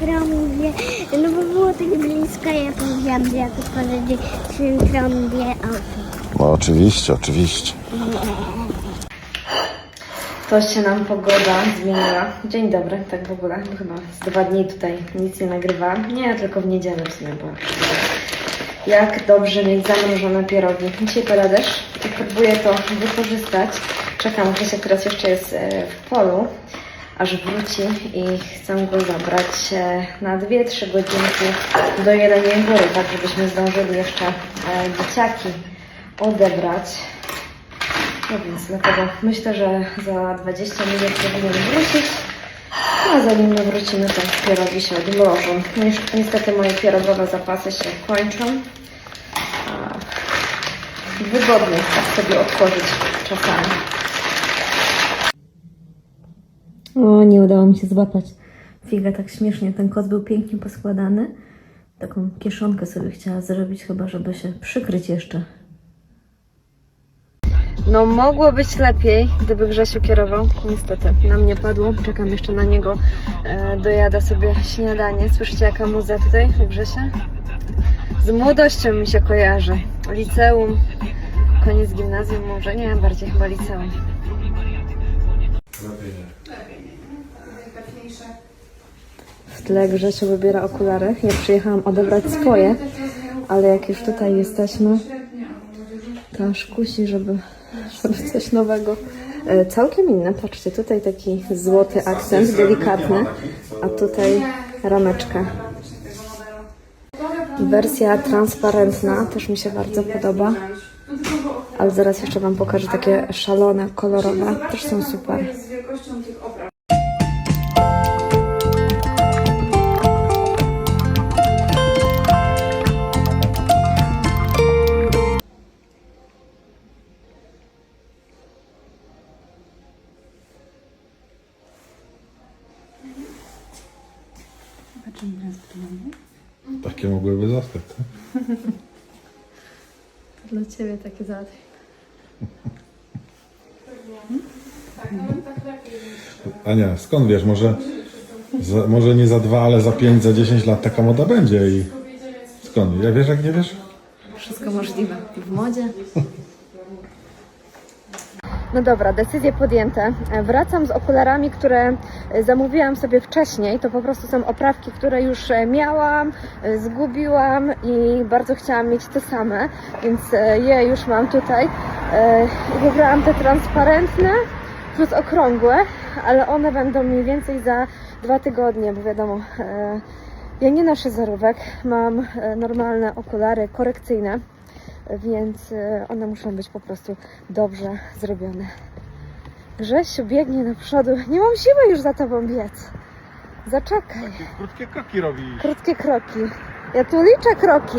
trąbie, no bo było tak blisko, ja powiedziałam, że jak odpowiedzi swym trąbie. No oczywiście, oczywiście. To się nam pogoda zmieniła. Dzień dobry, tak w ogóle. Bo Chyba z dwa dni tutaj nic nie nagrywałam. Nie, tylko w niedzielę w sumie, bo jak dobrze mieć zamrożone pierogi. Dzisiaj pada deszcz i próbuję to wykorzystać. Czekam, Krzysia teraz jeszcze jest e, w polu, aż wróci i chcę go zabrać na 2-3 godzinki do Jeleniej Góry, tak żebyśmy zdążyli jeszcze e, dzieciaki odebrać. No więc dlatego myślę, że za 20 minut powinien wrócić. A zanim my wrócimy, to pierogi się odmrożą. Niestety moje pierogowe zapasy się kończą. Wygodnie tak sobie otworzyć czasami. O, nie udało mi się złapać. Figa, tak śmiesznie. Ten kot był pięknie poskładany. Taką kieszonkę sobie chciała zrobić, chyba żeby się przykryć jeszcze. No mogło być lepiej, gdyby Grzesiu kierował. Niestety, nam nie padło. Czekam jeszcze na niego. E, dojada sobie śniadanie. Słyszycie jaka muza tutaj u Grzesia? Z młodością mi się kojarzy. Liceum, koniec gimnazjum może, nie, bardziej chyba liceum. W tle Grzesiu wybiera okulary. Ja przyjechałam odebrać swoje, ale jak już tutaj jesteśmy, to aż kusi, żeby, żeby coś nowego. E, Całkiem inne, patrzcie, tutaj taki złoty akcent, delikatny, a tutaj rameczka. Wersja transparentna też mi się bardzo podoba, ale zaraz jeszcze Wam pokażę takie szalone, kolorowe, też są super. Takie mogłyby zostać. tak? Dla Ciebie takie załatwienie. Ania, skąd wiesz, może, za, może nie za dwa, ale za pięć, za dziesięć lat taka moda będzie i skąd? Ja wiesz, jak nie wiesz? Wszystko możliwe. W modzie. No dobra, decyzje podjęte. Wracam z okularami, które zamówiłam sobie wcześniej. To po prostu są oprawki, które już miałam, zgubiłam i bardzo chciałam mieć te same, więc je już mam tutaj. Wybrałam te transparentne plus okrągłe, ale one będą mniej więcej za dwa tygodnie, bo wiadomo, e, ja nie noszę zarówek, mam e, normalne okulary korekcyjne, więc e, one muszą być po prostu dobrze zrobione. Grzesiu biegnie do przodu, nie mam siły już za tobą biec. Zaczekaj, Krótkie kroki robisz. krótkie kroki. Ja tu liczę kroki.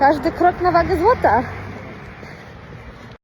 Każdy krok na wagę złota.